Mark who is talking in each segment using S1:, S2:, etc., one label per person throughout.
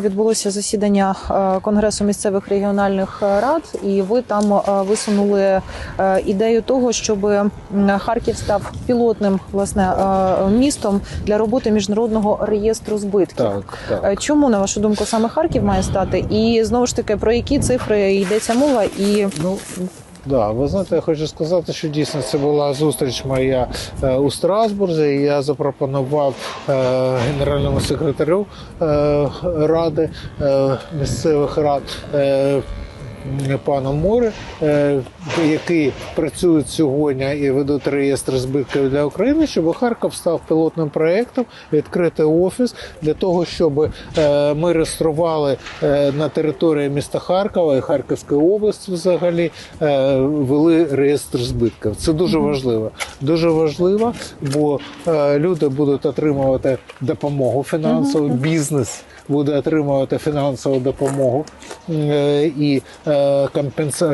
S1: Відбулося засідання е, Конгресу місцевих регіональних е, рад, і ви там е, висунули ідею того, щоб Харків став пілотним власне містом для роботи міжнародного реєстру збитків.
S2: Так, так.
S1: Чому на вашу думку саме Харків має стати? І знову ж таки про які цифри йдеться мова? І
S2: Ну да, ви знаєте, я хочу сказати, що дійсно це була зустріч моя е, у Страсбурзі. і Я запропонував е, генеральному секретарю е, ради місцевих рад. Е, Пану Море, які працюють сьогодні і ведуть реєстр збитків для України, щоб Харків став пілотним проєктом, відкрити офіс для того, щоб е, ми реєстрували е, на території міста Харкова і Харківської області взагалі вели реєстр збитків. Це дуже важливо. Дуже важливо, бо люди будуть отримувати допомогу фінансову, бізнес буде отримувати фінансову допомогу і е,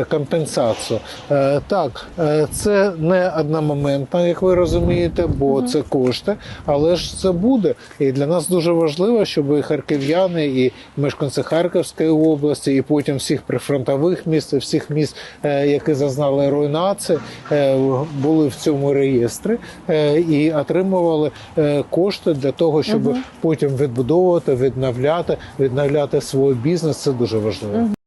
S2: компенсацію. Е, Так, е, це не одномоментно, як ви розумієте, бо це кошти, але ж це буде. І для нас дуже важливо, щоб і харків'яни, і мешканці Харківської області, і потім всіх прифронтових міст, і всіх міст, е, які зазнали руйнації, е, були в цьому реєстрі е, і отримували е, кошти для того, щоб потім відбудовувати, відновляти, відновляти свій бізнес. Це дуже важливо працює.